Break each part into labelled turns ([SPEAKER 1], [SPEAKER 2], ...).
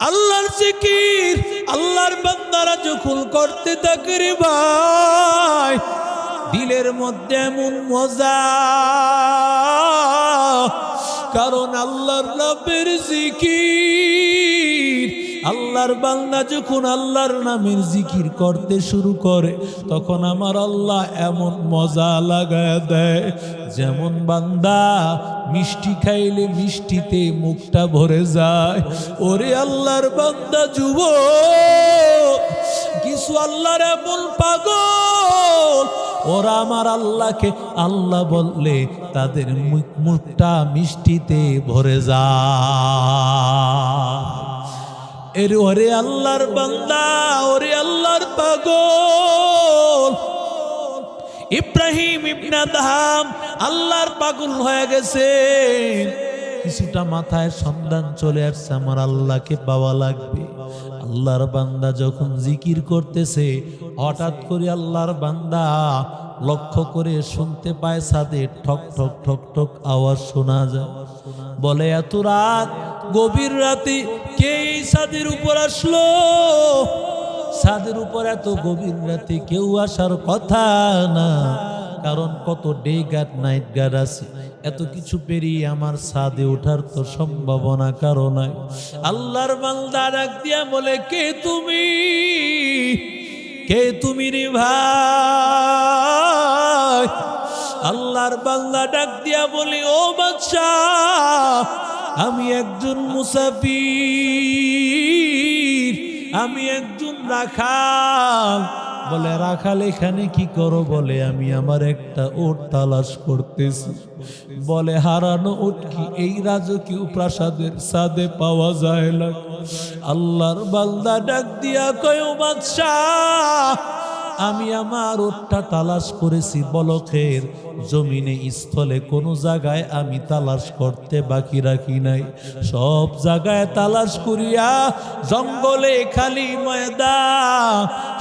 [SPEAKER 1] আল্লাহর জিকির আল্লাহর বান্দারা যখন করতে থাকে রে ভাই, দিলের মধ্যে এমন মজা। কারণ আল্লাহর রবের জিকির আল্লাহর বান্দা যখন আল্লাহর নামের জিকির করতে শুরু করে, তখন আমার আল্লাহ এমন মজা লাগায় দেয়, যেমন বান্দা মিষ্টি খাইলে মিষ্টিতে মুখটা ভরে যায়। ওরে আল্লাহর বান্দা যুব কিছু আল্লাহর এমন পাগল, ওরা আমার আল্লাহকে আল্লাহ বললে তাদের মুখ- মুখটা মিষ্টিতে ভরে যায়। এর ওরে আল্লাহর বান্দা, ওরে আল্লাহর পাগল। ইব্রাহিম ইবনা দাহাম আল্লাহর পাগল হয়ে গেছে। কিছুটা মাথায় সন্ধান চলে আসছে, আমার আল্লাহকে পাওয়া লাগবে। আল্লাহর বান্দা যখন জিকির করতেছে, হঠাৎ করে আল্লাহর বান্দা লক্ষ্য করে শুনতে পায় সাদে ঠক ঠক ঠক ঠক আওয়াজ শোনা যায়। বলে, এত রাত গভীর রাতে কে সাদের উপর আসলো? ছাদের উপর এত গভীর রাতে কেউ আসার কথা না। কারণ কত ডে গার্ড নাইট গার্ড আছে। এত কিছু পেরিয়ে আমার ছাদে ওঠার তো সম্ভাবনা কারও নাই। আল্লাহর বান্দা ডাক দিয়া বলে, কে তুমি? কে তুমি রে ভাই? আল্লাহর বান্দা ডাক দিয়া বলি, ও বাচ্চা আমি একজন মুসাফির, আমি একজন রাখাল। বলে, রাখাল, এখানে কি করো? বলে, আমি আমার একটা ওট তালাশ করতেছি। বলে, হারানো ওট কি এই রাজকীয় প্রাসাদের সাদে পাওয়া যায় না? আল্লাহর বান্দা ডাক দিয়া কয়, "ও বাদশাহ আমি আমার ওটটা তালাশ করেছি, বলকের জমিনে, স্থলে কোনো জায়গায় আমি তালাশ করতে বাকি রাখি নাই। সব জায়গায় তালাশ করিয়া জঙ্গলে খালি ময়দা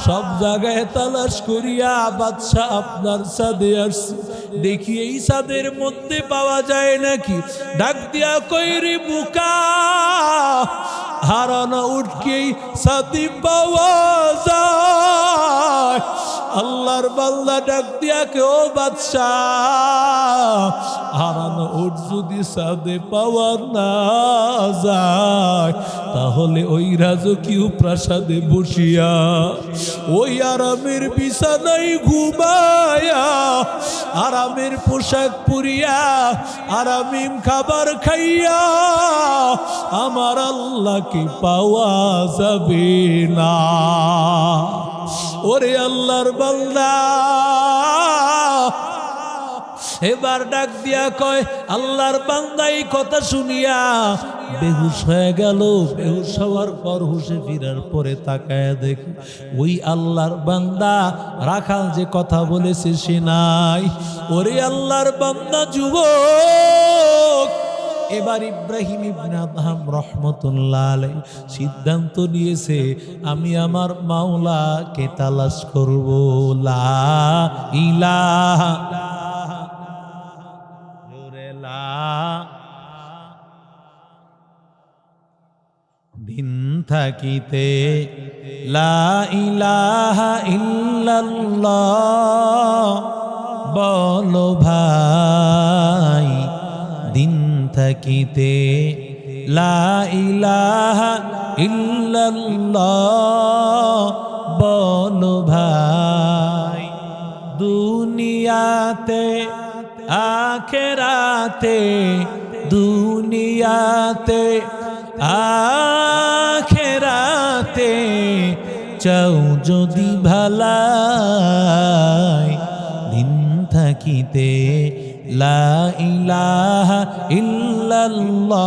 [SPEAKER 1] সব জায়গায় তালাশ করিয়া বাদশাহ আপনার সাদে আসছি। দেখি এই সাদের মধ্যে পাওয়া যায় নাকি? ডাক দিয়া কইরি বুকা? হারানো উঠকেই সাথী পাওয়া যায়। আল্লাহর বাল্লা ডাক দিয়া কেউ বাদশাহ। হারানো উঠ যদি সাদে পাওয়া না যায়, তাহলে ওই রাজকীয় প্রাসাদে বসিয়া ওই আরামের বিছানায় ঘুমায়া, আরামের পোশাক পুরিয়া, আরামিম খাবার খাইয়া আমার আল্লাহকে পাওয়া যাবে না। ওরে আল্লাহর বান্দা। এবার ডাক দিয়া কয়, আল্লাহর বান্দা, এই কথা শুনিয়া বেহুশ হয়ে গেল। বেহুশ হওয়ার পর হুশে ফিরার পরে তাকায় দেখি, ওই আল্লাহর বান্দা, রাখাল যে কথা বলেছে সে নাই। ওরে আল্লাহর বান্দা, যুবক এবার ইব্রাহিম ইবনে আদহাম রহমতুল্লাহ আলাই সিদ্ধান্ত নিয়েছে, আমি আমার মাওলাকে তালাশ করব। লা ইলাহা দিন থাকিতে। লা ইলাহা ইল্লাল্লাহ ভাই থাকিতে। লা ইলাহা ইল্লাল্লাহ বলো ভাই, দুনিয়াতে, আখেরাতে দুনিয়াতে, আখেরাতে চাও যদি ভালাই, দিন থাকিতে। লা ইলাহা ইল্লাল্লাহ।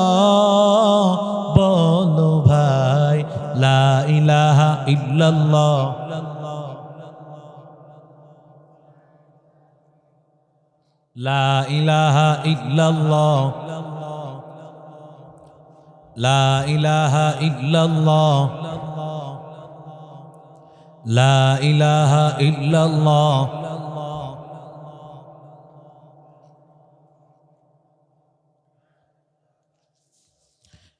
[SPEAKER 1] বলো ভাই, লা ইলাহা ইল্লাল্লাহ। লা ইলাহা ইল্লাল্লাহ। লা ইলাহা ইল্লাল্লাহ। লা ইলাহা ইল্লাল্লাহ।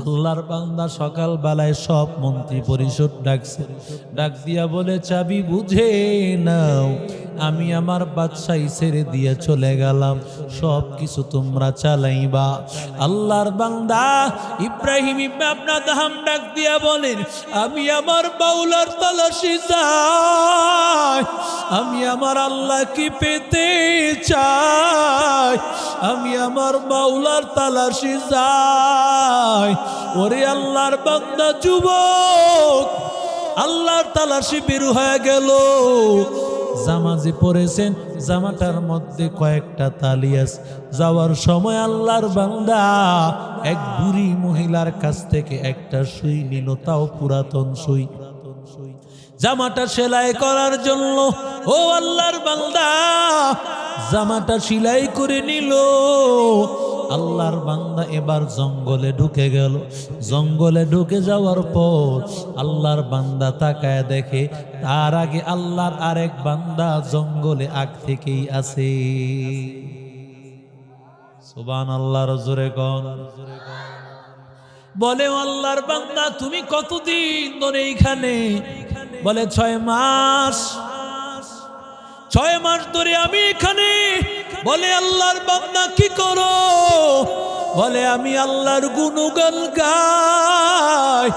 [SPEAKER 1] আল্লাহর বান্দা সকাল বেলায় সব মন্ত্রী পরিষদ ডাকছে। ডাক দিয়া বলে, চাবি বুঝে নাও, আমি আমার বাদশাহী ছেড়ে দিয়ে চলে গেলাম। সব কিছু তোমরা চালাইবা। আল্লাহর বান্দা ইব্রাহিম আপনার দাহাম ডাক দিয়া বলেন, আমি আমার বাউলার তালাশি যাই আমি আমার আল্লাহকে পেতে চাই, আমি আমার বাউলার তালাশি যাই ওরে আল্লাহর বান্দা যুবক, আল্লাহর তালাশি বের হয়ে গেল। জামা যে পরেছেন জামাটার মধ্যে কয়েকটা তালি আছে। যাওয়ার সময় আল্লাহর বান্দা এক বুড়ি মহিলার কাছ থেকে একটা সুই নিল, তাও পুরাতন সুই। জামাটা সেলাই করার জন্য, ও আল্লাহর বান্দা, জামাটা সেলাই করে নিল। আল্লাহর বান্দা এবার জঙ্গলে ঢুকে গেল। জঙ্গলে ঢুকে যাওয়ার পর আল্লাহর বান্দা তাকায় দেখে, তার আগে আল্লাহর আরেক বান্দা জঙ্গলে আগ থেকেই আছে। সুবান আল্লাহর জোরে কন। বলে আল্লাহর বান্দা, তুমি কতদিন ধরে এইখানে? বলে, ছয় মাস। ছয় মাস ধরে আমি এখানে বলে আল্লাহর বান্দা কি করো? বলে, আমি আল্লাহর গুণগান গাই।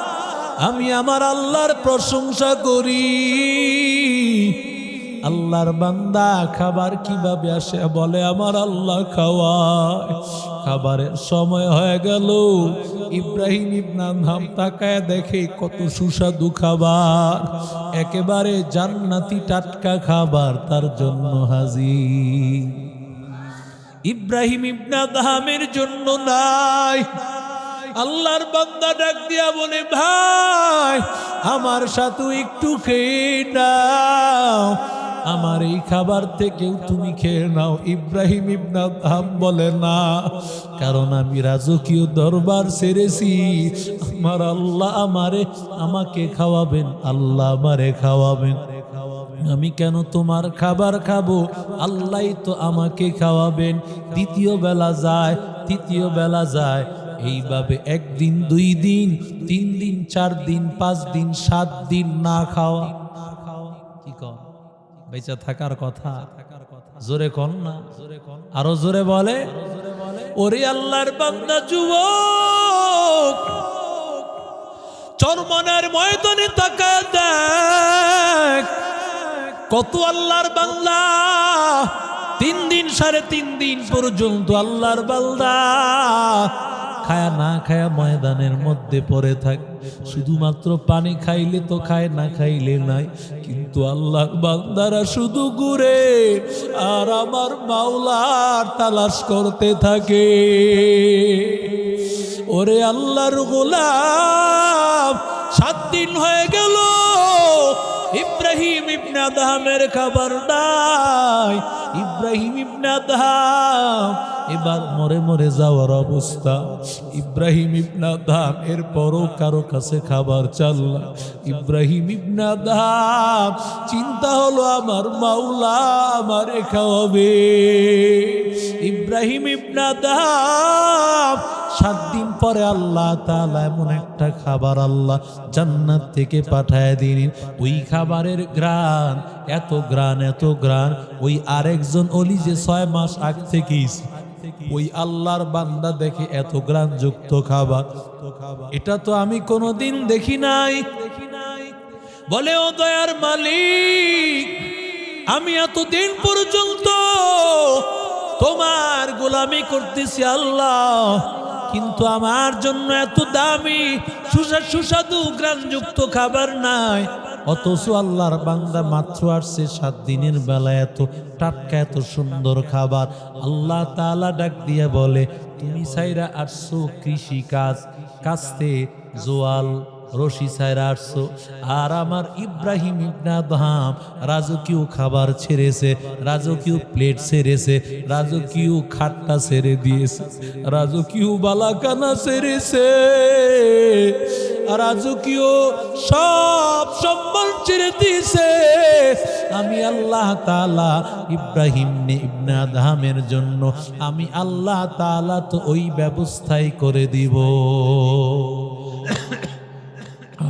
[SPEAKER 1] আমি আমার আল্লাহর প্রশংসা করি। আল্লাহর বান্দা খাবার কীভাবে আসে? বলে, আমার আল্লাহ খাওয়ায়। খাবারের সময় হয়ে গেল। ইব্রাহিম ইবনাম ধাম তাকায় দেখে কত সুস্বাদু খাবার। একেবারে জান্নাতি টাটকা খাবার তার জন্য হাজির। ইব্রাহিম ইবনা দাহামের জন্য নাই। আল্লাহর বান্দা ডাক দিয়া বলে, ভাই, আমার সাথে একটু খেয়ে নাও। আমার এই খাবার থেকেও তুমি খেয়ে নাও। ইব্রাহিম ইবনা দাহাম বলে, না, কারণ আমি রাজকীয় দরবার সেরেছি। আমার আল্লাহ আমারে, আমাকে খাওয়াবেন, আল্লাহ আমারে খাওয়াবেন। আমি কেন তোমার খাবার খাব? আল্লাহ তো আমাকে খাওয়াবেন। দ্বিতীয় বেলা যায়, তৃতীয় বেলা যায়। এইভাবে একদিন, দুই দিন, তিন দিন, চার দিন, পাঁচ দিন, সাত দিন না খাওয়া। কি বেঁচে থাকার কথা। জোরে কন না। আরও জোরে বলে, ওরে আল্লাহর বান্দা যুবক, চরমনের ময়দানে তাকা দেখ। কত আল্লাহর বান্দা? তিন দিন সাড়ে তিন দিন পর্যন্ত আল্লাহর বান্দা। খায়া না খায়া ময়দানের মধ্যে পড়ে থাক। শুধুমাত্র পানি খাইলে তো খায়, না খাইলে নাই। কিন্তু আল্লাহর বান্দারা শুধু ঘুরে আর আমার মাওলার তালাশ করতে থাকে। ওরে আল্লাহর গোলাম, সাত দিন হয়ে গেল ইব্রাহিম ইবনে আদহামের খাবার নাই। ইব্রাহিম ইবনে আদহাম এবার মরে মরে যাওয়ার অবস্থা। ইব্রাহিম ইবনে আদহাম এরপরও কারও কাছে খাবার চাল না। ইব্রাহিম ইবনে আদহাম চিন্তা হলো, আমার মাওলা আমারে খাওয়াবে। ইব্রাহিম ইবনে আদহাম সাত দিন পরে আল্লাহ তাআলা এমন একটা খাবার আল্লাহ জান্নাত থেকে পাঠায় দিন। ওই খাবারের গ্রান, এত গ্রান এত গ্রান, ওই আরেকজন অলি যে ছয় মাস আগ থেকেই ওই আল্লাহর বান্দা দেখে এত গ্রান যুক্ত খাবার। এটা তো আমি কোনোদিন দেখি নাই। বলে, ও দয়ার মালিক, আমি এতদিন পর্যন্ত তোমার গোলামি করতেছি আল্লাহ। কিন্তু আমার জন্য এত দামি সুস্বাদু গ্রানযুক্ত খাবার নাই। অথচ আল্লাহর বান্দা মাত্র আসছে সাত দিনের বেলা এত টাটকা, এত সুন্দর খাবার। আল্লাহ তালা ডাক দিয়ে বলে, তুমি সাইরা আসছো কৃষি কাজ কাস্তে, জোয়াল রশি সাইরা আসছো। আর আমার ইব্রাহিম ইবনা ধাম রাজকীয় খাবার ছেড়েছে, রাজকীয় প্লেট ছেড়েছে, রাজকীয় খাটটা ছেড়ে দিয়েছে, রাজকীয় বালাকানা ছেড়েছে, রাজকীয় সব সম্মান ছেড়ে দিয়েছে। আমি আল্লাহ তালা ইব্রাহিম ইবনা ধামের জন্য, আমি আল্লাহ তালা তো ওই ব্যবস্থাই করে দিব।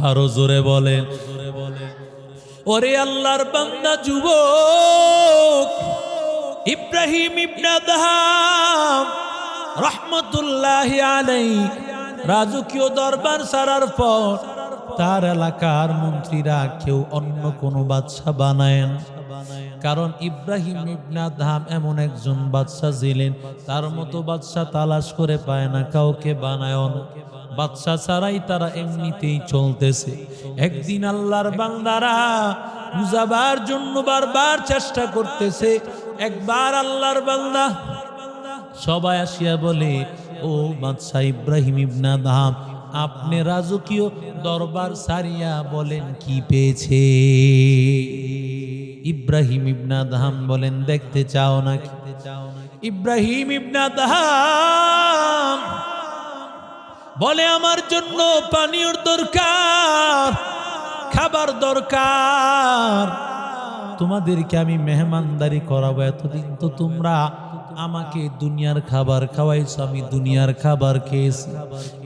[SPEAKER 1] আরও জোরে বলেন। ওরে আল্লাহর বান্দা, যুবক, ইব্রাহিম ইবনা দাহাম রহমতুল্লাহ আলাই রাজকীয় দরবার সারার পর তার এলাকার মন্ত্রীরা কেউ অন্য কোনো বাদশা বানায় কারণ ইব্রাহিম ইবনা ধাম এমন একজন বাদশা ছিলেন, তার মতো বাদশা তালাশ করে পায় না, কাউকে বানায় না। বাদশা ছাড়াই তারা এমনিতেই চলতেছে। একদিন আল্লাহর বান্দারা বুঝাবার জন্য বারবার চেষ্টা করতেছে। একবার আল্লাহর বান্দা সবাই আসিয়া বলে, ও বাদশা ইব্রাহিম ইবনা ধাম আপনি রাজকীয় দরবার সারিয়া বলেন কি পেয়েছে? ইব্রাহিম ইবনা ধাম বলেন, দেখতে চাও না ইব্রাহিম ইবনা ধাম বলে, আমার জন্য পানীয়র দরকার, খাবার দরকার। তোমাদেরকে আমি মেহমানদারি করাবো এতদিন। তো তোমরা আমাকে দুনিয়ার খাবার খাওয়াইছো, আমি দুনিয়ার খাবার খেয়েছি।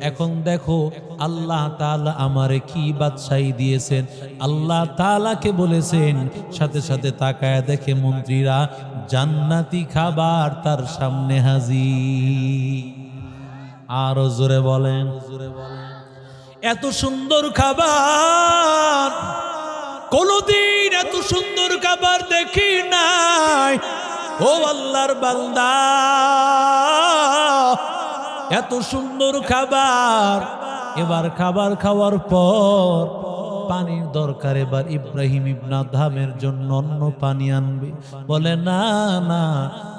[SPEAKER 1] এখন দেখো, আল্লাহ তালা আমারে কি বাদশাহী দিয়েছেন। আল্লাহ তাআলাকে বলেছেন, সাথে সাথে তাকায় দেখে মন্ত্রীরা, জান্নাতি খাবার তার সামনে হাজির। আরও জোরে বলেন। এত সুন্দর খাবার, কোনদিন এত সুন্দর খাবার দেখি নাই। ও আল্লাহর বান্দা, এত সুন্দর খাবার, এবার খাবার খাওয়ার পর পানির দরকার, এবার ইব্রাহিম ইবনা ধামের জন্য অন্য পানি আনবে। বলে, না না,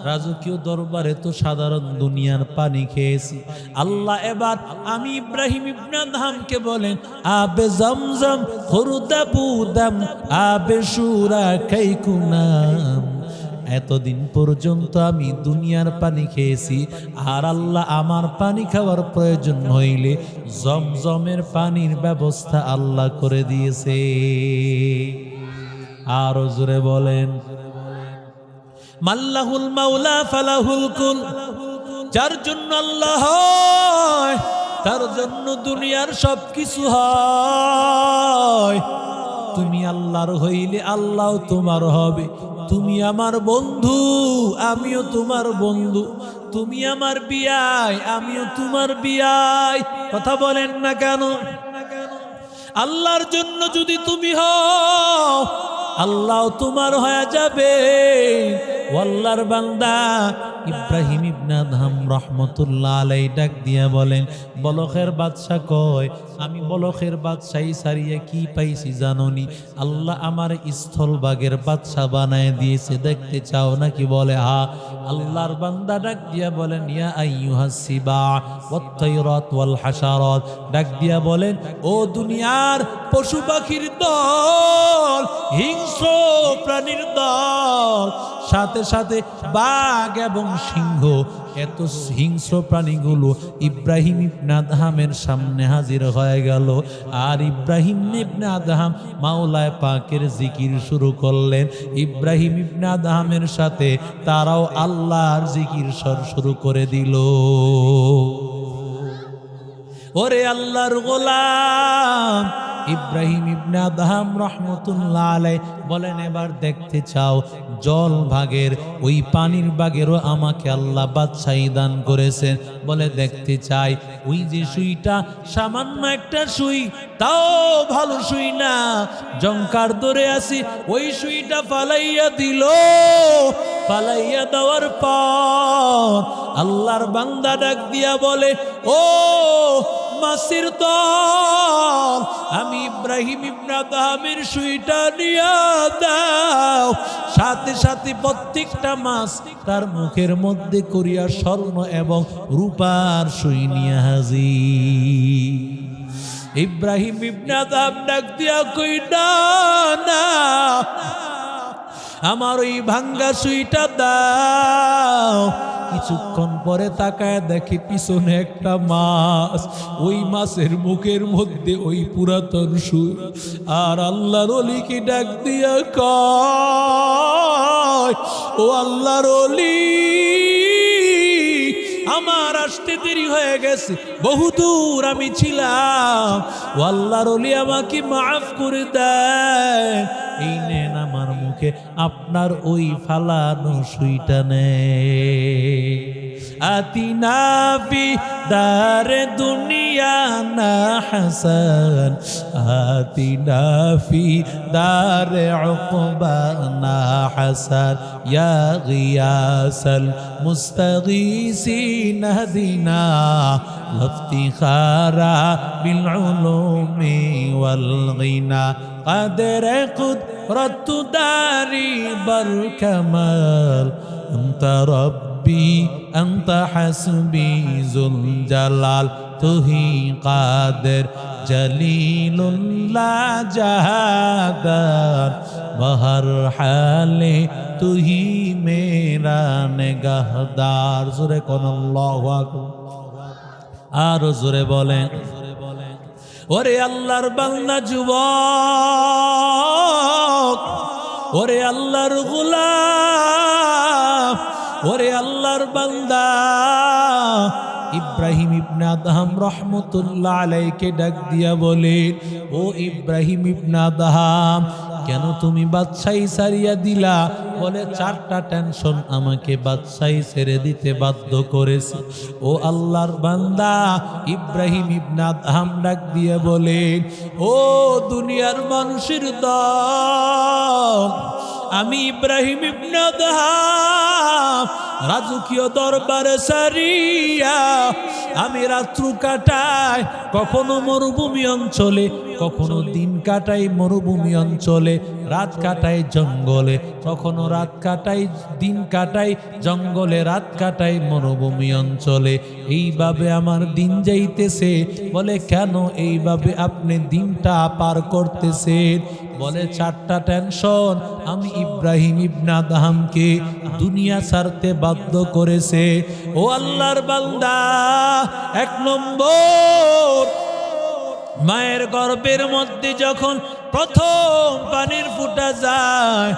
[SPEAKER 1] রাজকীয় দরবারে তো সাধারণ দুনিয়ার পানি খেয়েছি। আল্লাহ এবার আমি ইব্রাহিম ইবনা ধামকে বলেন, আবে জমজম খুরদা বুদাম, আবে সুরা খাইকুনাম এতদিন পর্যন্ত আমি দুনিয়ার পানি খেয়েছি, আর আল্লাহ আমার পানি খাওয়ার প্রয়োজন হইলে জমজমের পানির ব্যবস্থা আল্লাহ করে দিয়েছে। আরও জোরে বলেন। মাল্লাহুল মাওলা ফালাহুল কুল, যার জন্য আল্লাহ হয়, তার জন্য দুনিয়ার সব কিছু হয়। তুমি আল্লাহর হইলে আল্লাহ তোমার হবে তুমি আমার বন্ধু, আমিও তোমার বন্ধু। তুমি আমার বিয়াই, আমিও তোমার বিয়ায় কথা বলেন না কেন? আল্লাহর জন্য যদি তুমি হও আল্লাহ তোমার হয়ে যাবে। ও আল্লাহর বান্দা ইব্রাহিম ইবনা ধাম রহমতুল্লাহ আলাই ডাক দিয়া বলেন, বলখের বাদশা কয়? আমি বলখের বাদশাহী সারিয়ে কি পাইছি জাননি? আল্লাহ আমার স্থলবাগের বাদশা বানায় দিয়েছে, দেখতে চাও নাকি? বলে, হা। আল্লাহর বান্দা ডাক দিয়া বলেন, ইয়া আইয়ুহাস সিবা ওয়াত ওয়াল হাশারাত। ডাক দিয়া বলেন, ও দুনিয়ার পশু পাখির দল হিংস্র প্রাণীর দল সাথে সাথে বাঘ এবং সিংহ। এত হিংস্র প্রাণীগুলো ইব্রাহিম ইবনে আদহামের সামনে হাজির হয়ে গেল। আর ইব্রাহিম ইবনে মাওলায় পাকের জিকির শুরু করলেন। ইব্রাহিম ইবনে আদহামের সাথে তারাও আল্লাহর জিকির স্বর শুরু করে দিল। ওরে আল্লাহর গোলাম, ইব্রাহিম ইবনে আদহাম রহমতুল্লাহ আলাই বলেন, এবার দেখতে চাও, জল ভাগের, ওই পানির বাগেরও আমাকে আল্লাহ বাদশাহী দান করেছেন। বলে, দেখতে চাই, ওই যে সুইটা, সামান্য একটা সুই, তাও ভালো সুই না। জঙ্কার ধরে আসি ওই সুইটা ফালাইয়া দিল। পালাইয়া দেওয়ার পর আল্লাহর বান্দা ডাক দিয়া বলে, ও মাসির দল আমি ইব্রাহিম ইবনা দামের সুইটা নিয়া দাও। সাথে সাথে প্রত্যেকটা মাছ তার মুখের মধ্যে করিয়া স্বর্ণ এবং রূপার সুই নিয়া হাজি ইব্রাহিম ইবনে আদম ডাক দিয়া কই না আমার ওই ভাঙ্গা সুইটা দাও। কিছুক্ষণ পরে তাকায় দেখে পিছনে একটা মাছ। ওই মাছের মুখের মধ্যে ওই পুরাতন সুর। আর আল্লাহর অলিকে ডাক দিয়া কয়, ও আল্লাহর অলি, আমার আসতে দেরি হয়ে গেছে। বহুদূর আমি ছিলাম। ও আল্লাহর অলি আমাকে মাফ করে দেয়। এই নেন আমার মুখে আপনার ওই ফালানো সুইটা নে আতিনা ফি দারে দুনিয়া না হাসান আতিনা ফি দারে উকবা না হাসান ইয়া গিয়াসাল মুস্তাগীসিন হদিনা وافتخارا بالعلوم والغنى قدر قدرت داري بل كمال أنت ربي أنت حسبي ذو الجلال تهي قادر جليل لا جهادار بہر حالے تو ہی میرا نگہدار زور کون اللہ اکبر আর জোরে বলেন ওরে আল্লাহর বাংলা যুবক, ওরে আল্লাহর গুলাম, ওরে আল্লাহর বান্দা। ইব্রাহিম ইবনা দাহাম রহমতুল্লাহ আলাইকে ডাক দিয়া বলে, ও ইব্রাহিম ইবনা আদহাম কেন তুমি বাদশাহী সারিয়া দিলা? বলে, চারটা টেনশন আমাকে বাদশাহী ছেড়ে দিতে বাধ্য করেছে। ও আল্লাহর বান্দা, ইব্রাহিম ইবনে আদহাম ডাক দিয়ে বলে ও দুনিয়ার মানুষের দল, আমি ইব্রাহিম ইবনে আদহাম, রাজকীয় দরবারে সারিয়া, আমি রাত্র কাটাই কখনো মরুভূমি অঞ্চলে কখনো দিন কাটাই মরুভূমি অঞ্চলে, রাত কাটাই জঙ্গলে। কখনো রাত কাটাই দিন কাটাই জঙ্গলে, রাত কাটাই মরুভূমি অঞ্চলে। এইভাবে আমার দিন যাইতেছে। বলে, কেন এইভাবে আপনি দিনটা পার করতেছেন? বলে, চারটা টেনশন। আমি ইব্রাহিম ইবনা দাহামকে দুনিয়া ছাড়তে বাধ্য করেছে। ও আল্লাহর বান্দা, এক নম্বর। মায়ের গর্ভের মধ্যে যখন প্রথম পানির ফুটা যায়,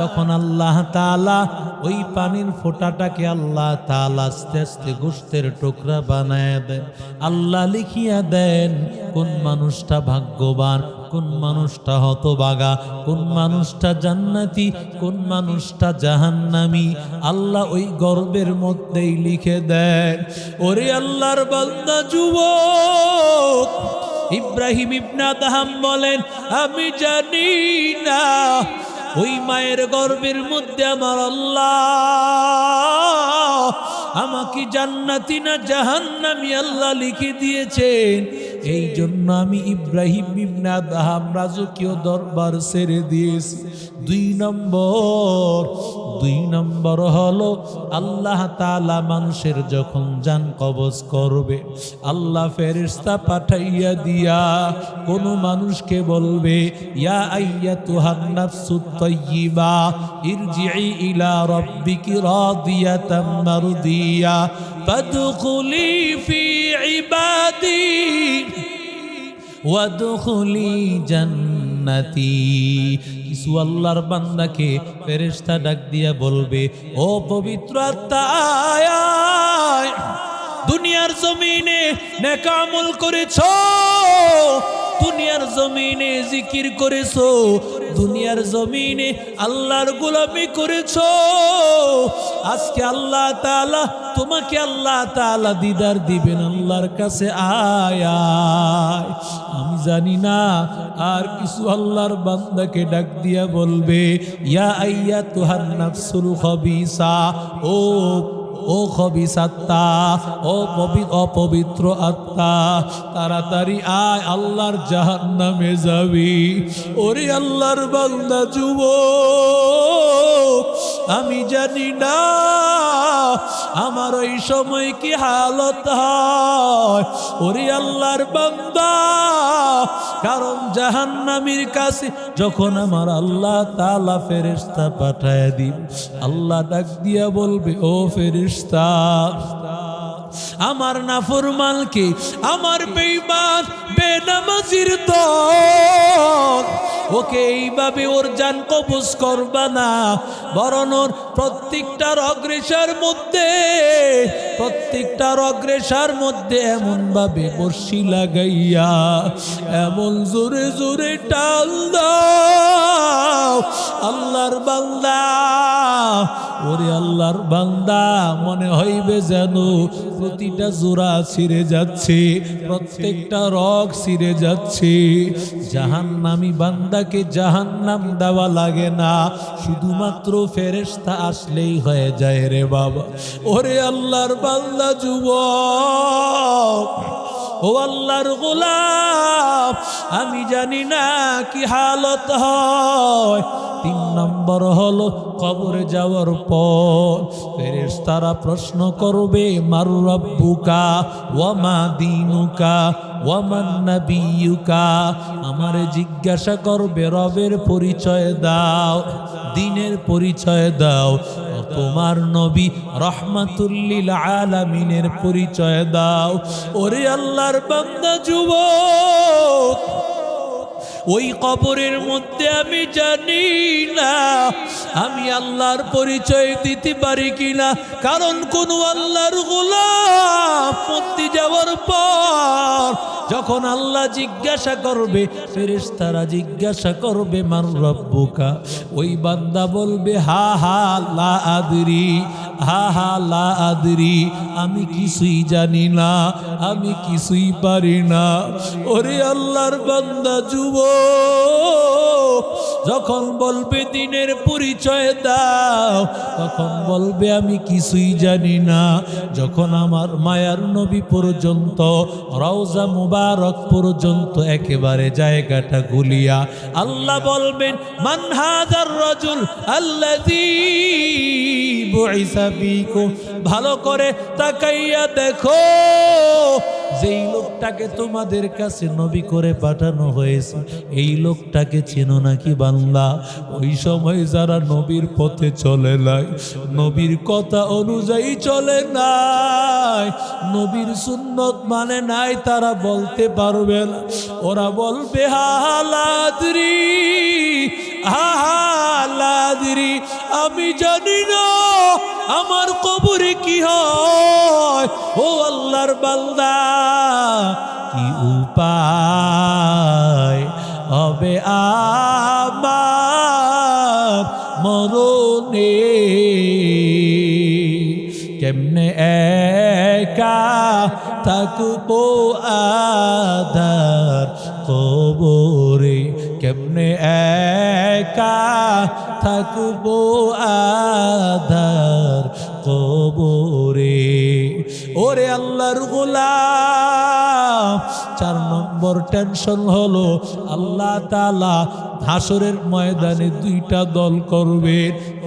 [SPEAKER 1] তখন আল্লাহ তালা ওই পানির ফোঁটাটাকে আল্লাহ তালা আস্তে আস্তে গোস্তের টুকরা বানায় দেন। আল্লাহ লিখিয়া দেন, কোন মানুষটা ভাগ্যবান, কোন মানুষটা হতবাগা, কোন মানুষটা জান্নাতি, কোন মানুষটা জাহান্নামি। আল্লাহ ওই গর্বের মধ্যেই লিখে দেন, ওরে আল্লাহর বান্দা যুবক ইব্রাহিম ইবনা দাহাম বলেন, আমি জানি না, ওই মায়ের গর্বের মধ্যে আমার আল্লাহ আমাকে জান্নাতি না জাহান্নামি আল্লাহ লিখে দিয়েছেন। এই জন্য আমি ইব্রাহিম ইবনা দাহাম রাজকীয় দরবার ছেড়ে দিয়েছি। দুই নম্বর দুই নম্বর হলো আল্লাহ তালা মানুষের যখন যান কবজ করবে, আল্লাহ ফেরিস্তা পাঠাইয়া দিয়া কোন মানুষকে বলবে, ইয়া আইয়া তুহান নাফসুত তাইয়্যিবা ইরজিই ইলা রাব্বিকি রাদিয়াতাম মারদিয়া, ফাদখুলি ফি ইবাদি ওয়াদখুলি জান্নাতি কিছু আল্লাহর বান্দাকে ফেরেশতা ডাক দিয়া বলবে, ও পবিত্র আত্মা। দুনিয়ার জমিনে নেকামল করেছ, দুনিয়ার জমিনে জিকির করেছ দুনিয়ার জমিনে আল্লাহর গোলামি করেছ আজকে আল্লাহ তাআলা তোমাকে আল্লাহ তালা দিদার দিবেন, আল্লাহর কাছে আয়। আমি জানি না আর কিছু আল্লাহর বান্দাকে ডাক দিয়া বলবে, ইয়া আইয়া তুহার নাফসুল খবিসা ও ও খবিস আত্মা ও অপবিত্র আত্মা, তাড়াতাড়ি আয় আল্লাহর জাহান নামে যাবি। ওরে আল্লাহর বাংলা যুব আমি জানি না আমার ওই সময় কি হালত হয়? ওরে আল্লাহর বান্দা, কারণ জাহান্নামীর কাছে যখন আমার আল্লাহ তালা ফেরিস্তা পাঠায় দিন, আল্লাহ ডাক দিয়া বলবে, ও ফেরিস্তা আমার নাফরমানকে আমার বেঈমান বেনামাজির দল। ওকে এইভাবে ওর জান কবজ করবা না। বরং ওর প্রত্যেকটার অগ্রেসার মধ্যে প্রত্যেকটার অগ্রেসার মধ্যে এমন ভাবে বর্ষি লাগাইয়া, এমন জোরে জোরে টাল দাও। আল্লাহর বান্দা, ওরে আল্লাহর বান্দা, মনে হইবে যেন প্রতিটা জোড়া ছিঁড়ে যাচ্ছে, প্রত্যেকটা রগ ছিঁড়ে যাচ্ছে। জাহান্নামি বান্দাকে জাহান্নাম দেওয়া লাগে না, শুধুমাত্র ফেরেশতা আসলেই হয়ে যায় রে বাবা। ওরে আল্লাহর বান্দা, যুবক, ও আল্লাহর গোলাপ, আমি জানি না কি হালত হয়। তিন নম্বর হলো কবরে যাওয়ার পর ফেরেস তারা প্রশ্ন করবে, মার রব্বুকা, ওয়ামা দিনুকা ওয়ামান নাবিয়ুকা? আমারে জিজ্ঞাসা করবে, রবের পরিচয় দাও, দিনের পরিচয় দাও তোমার নবী রহমাতুল্লিল আলামিনের পরিচয় দাও। ওরে আল্লাহর বান্দা, যুবক! ওই কবরের মধ্যে আমি জানি না, আমি আল্লাহর পরিচয় দিতে পারি কিনা। কারণ কোন আল্লাহর গোলাপ মধ্যে যাওয়ার পর যখন আল্লাহ জিজ্ঞাসা করবে, ফেরেশতারা জিজ্ঞাসা করবে, মান রব্বুকা? ওই বান্দা বলবে, হা হা, লা আদরি, হা হা, লা আদরি, আমি কিছুই জানি না, আমি কিছুই পারি না। ওরে আল্লাহর বান্দা যুব যখন বলবে, দিনের পরিচয় দাও, তখন বলবে, আমি কিছুই জানি না। যখন আমার মায়ার নবী পর্যন্ত রওজা মুবারক পর্যন্ত একেবারে জায়গাটা গুলিয়া আল্লাহ বলবেন, মান হাজার রজুল আল্লাহ ভালো করে তাকাইয়া দেখো যেই লোকটাকে তোমাদের কাছে নবী করে পাঠানো হয়েছে, এই লোকটাকে চেনো নাকি বাংলা ওই সময় যারা নবীর পথে চলে নাই, নবীর কথা অনুযায়ী চলে নাই, নবীর সুন্নত মানে নাই, তারা বলতে পারবে না। ওরা বলবে হালাদ্রি হালাদ্রি আমি জানি না। আমার কবরে কি হয়? ও আল্লাহর বান্দা, কি উপায় হবে আমার মরণে? কেমনে একা থাকব আধার কবরে? কেমনে একা থাকব আধার কবরে। ওরে আল্লাহর গোলাম, চার নম্বর টেনশন হলো আল্লাহ তালা হাসরের ময়দানে দুইটা দল করবে।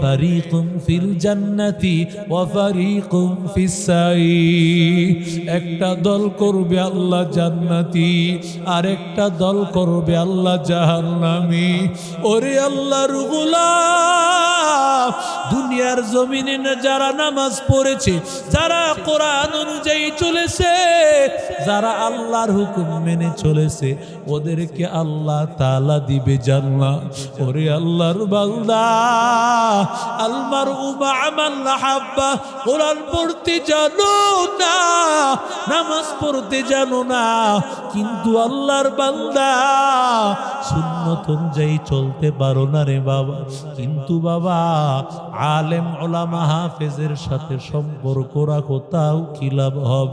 [SPEAKER 1] ফারিকুম ফিল জান্নাতি ওয়া ফারিকুম ফিস একটা দল করবে আল্লাহ জান্নাতি আর একটা দল করবে আল্লাহ জাহান্নামী। ওরে আল্লাহর গোলাম, দুনিয়ার জমিনে যারা নামাজ পড়েছে, যারা কোরআন অনুযায়ী চলেছে, যারা আল্লাহর হুকুম মেনে চলেছে, ওদেরকে আল্লাহ তালা দিবে জান্নাত। ওরে আল্লাহর বান্দা আলমার উমা আমাল্লা হাব্বা কোরআন পড়তে জানো না, নামাজ পড়তে জানো না, কিন্তু আল্লাহর বান্দা সুন্নত অনুযায়ী চলতে পারো রে বাবা। কিন্তু বাবা, আলেম, ওলামা, হাফেজের সাথে সম্পর্ক রাখো, তাও কি লাভ হবে?